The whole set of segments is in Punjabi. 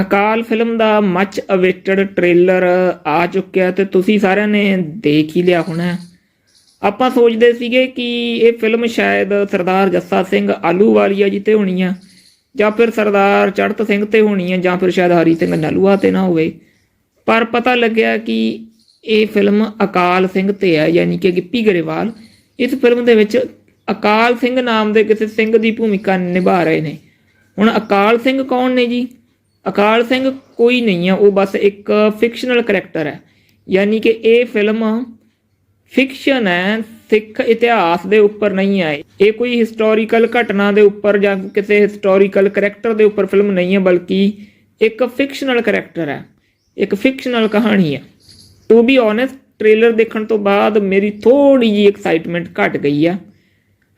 ਅਕਾਲ ਫਿਲਮ ਦਾ ਮੱਚ ਅਵੇਟਡ ਟ੍ਰੇਲਰ ਆ ਚੁੱਕਿਆ ਤੇ ਤੁਸੀਂ ਸਾਰਿਆਂ ਨੇ ਦੇਖ ਹੀ ਲਿਆ ਹੋਣਾ ਆਪਾਂ ਸੋਚਦੇ ਸੀਗੇ ਕਿ ਇਹ ਫਿਲਮ ਸ਼ਾਇਦ ਸਰਦਾਰ ਜੱਸਾ ਸਿੰਘ ਆਲੂਵਾਲੀਆ ਜੀ ਤੇ ਹੋਣੀ ਆ, ਜਾਂ ਫਿਰ ਸਰਦਾਰ ਚੜਤ ਸਿੰਘ ਤੇ ਹੋਣੀ ਆ, ਜਾਂ ਫਿਰ ਸ਼ਾਇਦ ਹਰੀ ਸਿੰਘ ਨਲੂਆ ਤੇ ਨਾ ਹੋਵੇ। ਪਰ ਪਤਾ ਲੱਗਿਆ ਕਿ ਇਹ ਫਿਲਮ ਅਕਾਲ ਸਿੰਘ ਤੇ ਹੈ ਯਾਨੀ ਕਿ ਗਿੱਪੀ ਗਰੇਵਾਲ। ਇਸ ਫਿਲਮ ਦੇ ਵਿੱਚ ਅਕਾਲ ਸਿੰਘ ਨਾਮ ਦੇ ਕਿਸੇ ਸਿੰਘ ਦੀ ਭੂਮਿਕਾ ਨਿਭਾ ਰਹੇ ਨੇ। ਹੁਣ ਅਕਾਲ ਸਿੰਘ ਕੌਣ ਨੇ ਜੀ? ਅਕਾਲ ਸਿੰਘ ਕੋਈ ਨਹੀਂ ਹੈ ਉਹ ਬਸ ਇੱਕ ਫਿਕਸ਼ਨਲ ਕੈਰੈਕਟਰ ਹੈ। ਯਾਨੀ ਕਿ ਇਹ ਫਿਲਮ ਫਿਕਸ਼ਨ ਹੈ, ਸਿੱਖ ਇਤਿਹਾਸ ਦੇ ਉੱਪਰ ਨਹੀਂ ਹੈ। ਇਹ ਕੋਈ ਹਿਸਟੋਰੀਕਲ ਘਟਨਾ ਦੇ ਉੱਪਰ ਜਾਂ ਕਿਸੇ ਹਿਸਟੋਰੀਕਲ ਕੈਰੈਕਟਰ ਦੇ ਉੱਪਰ ਫਿਲਮ ਨਹੀਂ ਹੈ, ਬਲਕਿ ਇੱਕ ਫਿਕਸ਼ਨਲ ਕੈਰੈਕਟਰ ਹੈ। ਇੱਕ ਫਿਕਸ਼ਨਲ ਕਹਾਣੀ ਹੈ। ਟੂ ਬੀ ਓਨੈਸਟ ਟ੍ਰੇਲਰ ਦੇਖਣ ਤੋਂ ਬਾਅਦ ਮੇਰੀ ਥੋੜੀ ਜਿਹੀ ਐਕਸਾਈਟਮੈਂਟ ਘਟ ਗਈ ਆ।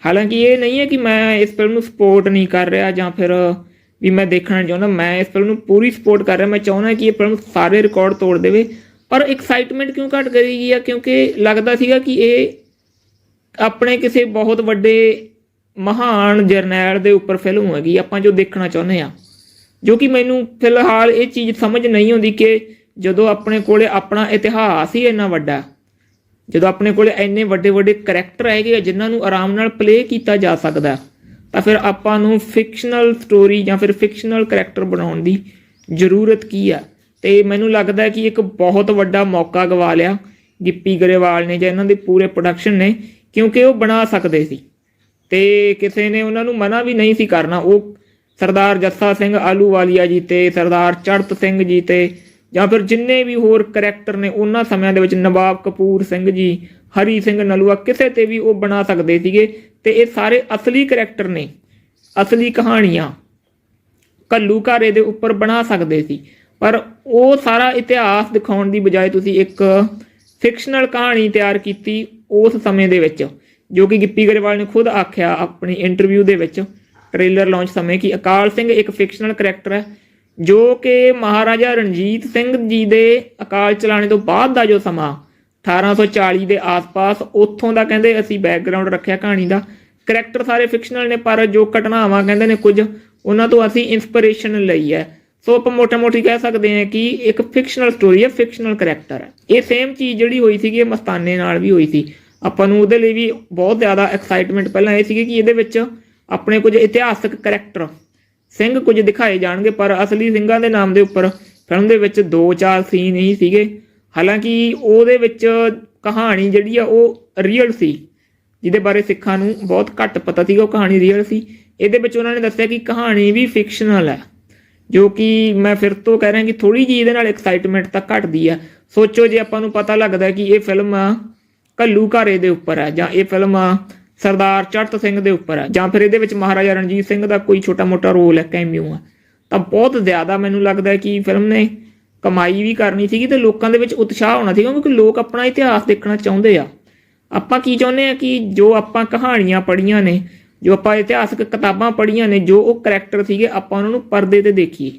ਹਾਲਾਂਕਿ ਇਹ ਨਹੀਂ ਹੈ ਕਿ ਮੈਂ ਇਸ ਫਿਲਮ ਨੂੰ ਸਪੋਰਟ ਨਹੀਂ ਕਰ ਰਿਹਾ ਜਾਂ ਫਿਰ ਵੀ ਮੈਂ ਦੇਖਣਾ ਚਾਹੁੰਦਾ, ਮੈਂ ਇਸ ਫਿਲਮ ਨੂੰ ਪੂਰੀ ਸਪੋਰਟ ਕਰ ਰਿਹਾ, ਮੈਂ ਚਾਹੁੰਦਾ ਕਿ ਇਹ ਫਿਲਮ ਸਾਰੇ ਰਿਕਾਰਡ ਤੋੜ ਦੇਵੇ। ਪਰ ਐਕਸਾਈਟਮੈਂਟ ਕਿਉਂ ਘਟ ਗਈ ਆ? ਕਿਉਂਕਿ ਲੱਗਦਾ ਸੀਗਾ ਕਿ ਇਹ ਆਪਣੇ ਕਿਸੇ ਬਹੁਤ ਵੱਡੇ ਮਹਾਨ ਜਰਨੈਲ ਦੇ ਉੱਪਰ ਫਿਲਮ ਹੈਗੀ, ਆਪਾਂ ਜੋ ਦੇਖਣਾ ਚਾਹੁੰਦੇ ਆ। ਜੋ ਕਿ ਮੈਨੂੰ ਫਿਲਹਾਲ ਇਹ ਚੀਜ਼ ਸਮਝ ਨਹੀਂ ਆਉਂਦੀ ਕਿ ਜਦੋਂ ਆਪਣੇ ਕੋਲੇ ਆਪਣਾ ਇਤਿਹਾਸ ਹੀ ਇੰਨਾ ਵੱਡਾ, ਜਦੋਂ ਆਪਣੇ ਕੋਲੇ ਇੰਨੇ ਵੱਡੇ ਵੱਡੇ ਕੈਰੈਕਟਰ ਹੈਗੇ ਆ, ਜਿਨ੍ਹਾਂ ਨੂੰ ਆਰਾਮ ਨਾਲ ਪਲੇ ਕੀਤਾ ਜਾ ਸਕਦਾ। ਤਾਂ ਫਿਰ ਆਪਾਂ ਨੂੰ ਫਿਕਸ਼ਨਲ ਸਟੋਰੀ ਜਾਂ ਫਿਰ ਫਿਕਸ਼ਨਲ ਕੈਰੈਕਟਰ ਬਣਾਉਣ ਦੀ ਜ਼ਰੂਰਤ ਕੀ ਆ? ਤੇ ਮੈਨੂੰ ਲੱਗਦਾ ਕਿ ਇੱਕ ਬਹੁਤ ਵੱਡਾ ਮੌਕਾ ਗਵਾ ਲਿਆ ਗਿੱਪੀ ਗਰੇਵਾਲ ਨੇ ਜਾਂ ਇਹਨਾਂ ਦੇ ਪੂਰੇ ਪ੍ਰੋਡਕਸ਼ਨ ਨੇ, ਕਿਉਂਕਿ ਉਹ ਬਣਾ ਸਕਦੇ ਸੀ। ਤੇ ਕਿਸੇ ਨੇ ਉਹਨਾਂ ਨੂੰ ਮਨਾ ਵੀ ਨਹੀਂ ਸੀ ਕਰਨਾ। ਉਹ ਸਰਦਾਰ ਜੱਸਾ ਸਿੰਘ ਆਲੂਵਾਲੀਆ ਜੀ ਤੇ ਸਰਦਾਰ ਚੜਤ ਸਿੰਘ ਜੀ ਤੇ ਜਾਂ ਫਿਰ ਜਿੰਨੇ ਵੀ ਹੋਰ ਕੈਰੈਕਟਰ ਨੇ, ਉਹਨਾਂ ਸਮਿਆਂ ਦੇ ਵਿੱਚ ਨਵਾਬ ਕਪੂਰ ਸਿੰਘ ਜੀ, ਹਰੀ ਸਿੰਘ ਨਲੂਆ, ਕਿਸੇ ਤੇ ਵੀ ਉਹ ਬਣਾ ਸਕਦੇ ਸੀਗੇ। ਤੇ ਇਹ ਸਾਰੇ ਅਸਲੀ ਕੈਰੈਕਟਰ ਨੇ, ਅਸਲੀ ਕਹਾਣੀਆਂ। ਕੱਲੂ ਘਾਰੇ ਦੇ ਉੱਪਰ ਬਣਾ ਸਕਦੇ ਸੀ। ਪਰ ਉਹ ਸਾਰਾ ਇਤਿਹਾਸ ਦਿਖਾਉਣ ਦੀ ਬਜਾਏ ਤੁਸੀਂ ਇੱਕ ਫਿਕਸ਼ਨਲ ਕਹਾਣੀ ਤਿਆਰ ਕੀਤੀ ਉਸ ਸਮੇਂ ਦੇ ਵਿੱਚ, ਜੋ ਕਿ ਗਿੱਪੀ ਗਰੇਵਾਲ ਨੇ ਖੁਦ ਆਖਿਆ ਆਪਣੀ ਇੰਟਰਵਿਊ ਦੇ ਵਿੱਚ ਟ੍ਰੇਲਰ ਲਾਂਚ ਸਮੇਂ, ਕਿ ਅਕਾਲ ਸਿੰਘ ਇੱਕ ਫਿਕਸ਼ਨਲ ਕੈਰੈਕਟਰ ਹੈ, ਜੋ ਕਿ ਮਹਾਰਾਜਾ ਰਣਜੀਤ ਸਿੰਘ ਜੀ ਦੇ ਅਕਾਲ ਚਲਾਣੇ ਤੋਂ ਬਾਅਦ ਦਾ ਜੋ ਸਮਾਂ 1840 ਦੇ ਆਸ-ਪਾਸ, ਉੱਥੋਂ ਦਾ ਕਹਿੰਦੇ ਅਸੀਂ ਬੈਕਗ੍ਰਾਉਂਡ ਰੱਖਿਆ ਕਹਾਣੀ ਦਾ। ਕਰੈਕਟਰ ਸਾਰੇ ਫਿਕਸ਼ਨਲ ਨੇ, ਪਰ ਜੋ ਘਟਨਾਵਾਂ ਕਹਿੰਦੇ ਨੇ ਕੁਝ, ਉਹਨਾਂ ਤੋਂ ਅਸੀਂ ਇਨਸਪੀਰੇਸ਼ਨ ਲਈ ਹੈ। ਸੋ ਆਪਾਂ ਮੋਟਾ-ਮੋਟੀ ਕਹਿ ਸਕਦੇ ਹਾਂ ਕਿ ਇੱਕ ਫਿਕਸ਼ਨਲ ਸਟੋਰੀ ਹੈ ਫਿਕਸ਼ਨਲ ਕਰੈਕਟਰ ਹੈ। ਇਹ ਸੇਮ ਚੀਜ਼ ਜਿਹੜੀ ਹੋਈ ਸੀਗੀ, ਇਹ ਮਸਤਾਨੇ ਨਾਲ ਵੀ ਹੋਈ ਸੀ। ਆਪਾਂ ਨੂੰ ਉਹਦੇ ਲਈ ਵੀ ਬਹੁਤ ਜ਼ਿਆਦਾ ਐਕਸਾਈਟਮੈਂਟ ਪਹਿਲਾਂ ਇਹ ਸੀਗੀ ਕਿ ਇਹਦੇ ਵਿੱਚ ਆਪਣੇ ਕੁਝ ਇਤਿਹਾਸਕ ਕਰੈਕਟਰ ਸਿੰਘ ਕੁਝ ਦਿਖਾਏ ਜਾਣਗੇ, ਪਰ ਅਸਲੀ ਸਿੰਘਾਂ ਦੇ ਨਾਮ ਦੇ ਉੱਪਰ ਫਿਲਮ ਦੇ ਵਿੱਚ ਦੋ ਚਾਰ ਸੀਨ ਹੀ ਸੀਗੇ। ਹਾਲਾਂਕਿ ਉਹਦੇ ਵਿੱਚ ਕਹਾਣੀ ਜਿਹੜੀ ਆ, ਉਹ ਰੀਅਲ ਸੀ। ਜਿਹਦੇ ਬਾਰੇ ਸਿੱਖਾਂ ਨੂੰ ਬਹੁਤ ਘੱਟ ਪਤਾ ਸੀਗਾ, ਉਹ ਕਹਾਣੀ ਰੀਅਲ ਸੀ। ਇਹਦੇ ਵਿੱਚ ਉਹਨਾਂ ਨੇ ਦੱਸਿਆ ਕਿ ਕਹਾਣੀ ਵੀ ਫਿਕਸ਼ਨਲ ਹੈ, ਜੋ ਕਿ ਮੈਂ ਫਿਰ ਤੋਂ ਕਹਿ ਰਿਹਾ ਕਿ ਥੋੜੀ ਜਿਹੀ ਇਹਦੇ ਨਾਲ ਐਕਸਾਈਟਮੈਂਟ ਤਾਂ ਘਟਦੀ ਆ। ਸੋਚੋ ਜੇ ਆਪਾਂ ਨੂੰ ਪਤਾ ਲੱਗਦਾ ਕਿ ਇਹ ਫਿਲਮ ਕੱਲੂ ਘਾਰੇ ਦੇ ਉੱਪਰ ਹੈ, ਜਾਂ ਇਹ ਫਿਲਮ ਸਰਦਾਰ ਚੜਤ ਸਿੰਘ ਦੇ ਉੱਪਰ ਹੈ, ਜਾਂ ਫਿਰ ਇਹਦੇ ਵਿੱਚ ਮਹਾਰਾਜਾ ਰਣਜੀਤ ਸਿੰਘ ਦਾ ਕੋਈ ਛੋਟਾ-ਮੋਟਾ ਰੋਲ ਹੈ ਕੈਮਿਓ ਹੈ ਤਾਂ ਬਹੁਤ ਜ਼ਿਆਦਾ ਮੈਨੂੰ ਲੱਗਦਾ ਕਿ ਫਿਲਮ ਨੇ ਕਮਾਈ ਵੀ ਕਰਨੀ ਸੀਗੀ ਤੇ ਲੋਕਾਂ ਦੇ ਵਿੱਚ ਉਤਸ਼ਾਹ ਹੋਣਾ ਸੀਗਾ, ਕਿਉਂਕਿ ਲੋਕ ਆਪਣਾ ਇਤਿਹਾਸ ਦੇਖਣਾ ਚਾਹੁੰਦੇ ਆ। ਆਪਾਂ ਕੀ ਚਾਹੁੰਦੇ ਆ ਕਿ ਜੋ ਆਪਾਂ ਕਹਾਣੀਆਂ ਪੜ੍ਹੀਆਂ ਨੇ, ਜੋ ਆਪਾਂ ਇਤਿਹਾਸਕ ਕਿਤਾਬਾਂ ਪੜ੍ਹੀਆਂ ਨੇ, ਜੋ ਉਹ ਕੈਰੈਕਟਰ ਸੀਗੇ, ਆਪਾਂ ਉਹਨਾਂ ਨੂੰ ਪਰਦੇ ਤੇ ਦੇਖੀਏ।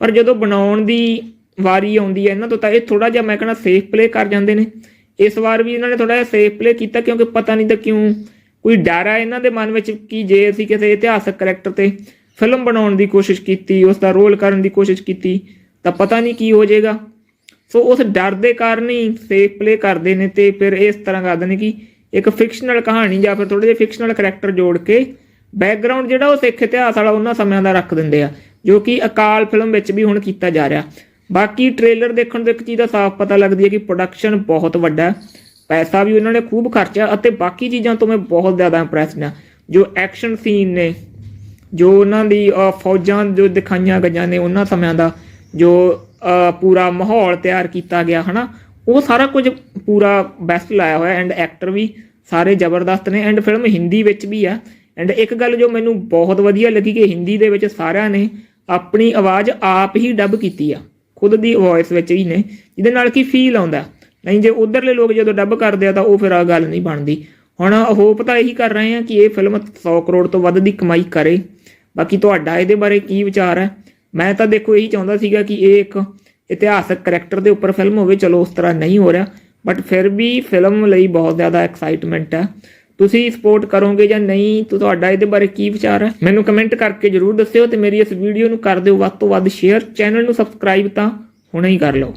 ਪਰ ਜਦੋਂ ਬਣਾਉਣ ਦੀ ਵਾਰੀ ਆਉਂਦੀ ਹੈ ਇਹਨਾਂ ਤੋਂ, ਤਾਂ ਇਹ ਥੋੜਾ ਜਿਹਾ ਮੈਂ ਕਹਿੰਦਾ ਸੇਫ ਪਲੇ ਕਰ ਜਾਂਦੇ ਨੇ। ਇਸ ਵਾਰ ਵੀ ਇਹਨਾਂ ਨੇ ਥੋੜਾ ਜਿਹਾ ਸੇਫ ਪਲੇ ਕੀਤਾ, ਕਿਉਂਕਿ ਪਤਾ ਨਹੀਂ ਤਾਂ ਕਿਉਂ ਕੋਈ ਡਰ ਆ ਇਹਨਾਂ ਦੇ ਮਨ ਵਿੱਚ ਕਿ ਜੇ ਅਸੀਂ ਕਿਸੇ ਇਤਿਹਾਸਕ ਕੈਰੈਕਟਰ ਤੇ ਫਿਲਮ ਬਣਾਉਣ ਦੀ ਕੋਸ਼ਿਸ਼ ਕੀਤੀ ਉਸ ਦਾ ਰੋਲ ਕਰਨ ਦੀ ਕੋਸ਼ਿਸ਼ ਕੀਤੀ, ਤਾਂ ਪਤਾ ਨਹੀਂ ਕੀ ਹੋ ਜਾਏਗਾ। ਸੋ ਉਸ ਡਰ ਦੇ ਕਾਰਨ ਹੀ ਸੇਫ ਪਲੇ ਕਰਦੇ ਨੇ ਤੇ ਫਿਰ ਇਸ ਤਰ੍ਹਾਂ ਕਰਦੇ ਨੇ ਕਿ ਇੱਕ ਫਿਕਸ਼ਨਲ ਕਹਾਣੀ ਜਾਂ ਫਿਰ ਥੋੜੇ ਜਿਹੇ ਫਿਕਸ਼ਨਲ ਕੈਰੈਕਟਰ ਜੋੜ ਕੇ ਬੈਕਗ੍ਰਾਉਂਡ ਜਿਹੜਾ ਉਹ ਸਿੱਖ ਇਤਿਹਾਸ ਵਾਲਾ ਉਹਨਾਂ ਸਮਿਆਂ ਦਾ ਰੱਖ ਦਿੰਦੇ ਆ, ਜੋ ਕਿ ਅਕਾਲ ਫਿਲਮ ਵਿੱਚ ਵੀ ਹੁਣ ਕੀਤਾ ਜਾ ਰਿਹਾ। ਬਾਕੀ ਟ੍ਰੇਲਰ ਦੇਖਣ ਤੋਂ ਇੱਕ ਚੀਜ਼ ਦਾ ਸਾਫ਼ ਪਤਾ ਲੱਗਦੀ ਹੈ ਕਿ ਪ੍ਰੋਡਕਸ਼ਨ ਬਹੁਤ ਵੱਡਾ ਹੈ, ਪੈਸਾ ਵੀ ਉਹਨਾਂ ਨੇ ਖੂਬ ਖਰਚਿਆ ਅਤੇ ਬਾਕੀ ਚੀਜ਼ਾਂ ਤੋਂ ਮੈਂ ਬਹੁਤ ਜ਼ਿਆਦਾ ਇੰਪ੍ਰੈਸਡ ਹਾਂ, ਜੋ ਐਕਸ਼ਨ ਸੀਨ ਨੇ, ਜੋ ਉਹਨਾਂ ਦੀ ਫੌਜਾਂ ਜੋ ਦਿਖਾਈਆਂ ਗਈਆਂ ਨੇ ਉਹਨਾਂ ਸਮਿਆਂ ਦਾ, ਜੋ ਪੂਰਾ ਮਾਹੌਲ ਤਿਆਰ ਕੀਤਾ ਗਿਆ, ਹਨਾ? ਉਹ ਸਾਰਾ ਕੁਝ ਪੂਰਾ ਬੈਸਟ ਲਾਇਆ ਹੋਇਆ ਐਂਡ ਐਕਟਰ ਵੀ ਸਾਰੇ ਜ਼ਬਰਦਸਤ ਨੇ ਐਂਡ ਫਿਲਮ ਹਿੰਦੀ ਵਿੱਚ ਵੀ ਆ। ਐਂਡ ਇੱਕ ਗੱਲ ਜੋ ਮੈਨੂੰ ਬਹੁਤ ਵਧੀਆ ਲੱਗੀ ਕਿ ਹਿੰਦੀ ਦੇ ਵਿੱਚ ਸਾਰਿਆਂ ਨੇ ਆਪਣੀ ਆਵਾਜ਼ ਆਪ ਹੀ ਡੱਬ ਕੀਤੀ ਆ, ਖੁਦ ਦੀ ਵੌਇਸ ਵਿੱਚ ਹੀ ਨੇ, ਜਿਹਦੇ ਨਾਲ ਕੀ ਫੀਲ ਆਉਂਦਾ। ਨਹੀਂ, ਜੇ ਉਧਰਲੇ ਲੋਕ ਜਦੋਂ ਡੱਬ ਕਰਦੇ ਆ ਤਾਂ ਉਹ ਫਿਰ ਆ ਗੱਲ ਨਹੀਂ ਬਣਦੀ। ਹੁਣ ਹੋਪ ਤਾਂ ਇਹੀ ਕਰ ਰਹੇ ਆ ਕਿ ਇਹ ਫਿਲਮ 100 ਕਰੋੜ ਤੋਂ ਵੱਧ ਦੀ ਕਮਾਈ ਕਰੇ। ਬਾਕੀ ਤੁਹਾਡਾ ਇਹਦੇ ਬਾਰੇ ਕੀ ਵਿਚਾਰ ਹੈ ਮੈਂ ਤਾਂ ਦੇਖੋ ਇਹੀ ਚਾਹੁੰਦਾ ਸੀਗਾ ਕਿ ਇਹ ਇੱਕ ਇਤਿਹਾਸਕ ਕਰੈਕਟਰ ਦੇ ਉੱਪਰ ਫਿਲਮ ਹੋਵੇ, ਚਲੋ ਉਸ ਤਰ੍ਹਾਂ ਨਹੀਂ ਹੋ ਰਿਹਾ ਬਟ ਫਿਰ ਵੀ ਫਿਲਮ ਲਈ ਬਹੁਤ ਜ਼ਿਆਦਾ ਐਕਸਾਈਟਮੈਂਟ ਹੈ। ਤੁਸੀਂ ਸਪੋਰਟ ਕਰੋਗੇ ਜਾਂ ਨਹੀਂ, ਤੇ ਤੁਹਾਡਾ ਇਹਦੇ ਬਾਰੇ ਕੀ ਵਿਚਾਰ ਹੈ? ਮੈਨੂੰ ਕਮੈਂਟ ਕਰਕੇ ਜਰੂਰ ਦੱਸਿਓ ਤੇ ਮੇਰੀ ਇਸ ਵੀਡੀਓ ਨੂੰ ਕਰ ਦਿਓ ਵੱਧ ਤੋਂ ਵੱਧ ਸ਼ੇਅਰ ਚੈਨਲ ਨੂੰ ਸਬਸਕ੍ਰਾਈਬ ਤਾਂ ਹੁਣੇ ਹੀ ਕਰ ਲਓ।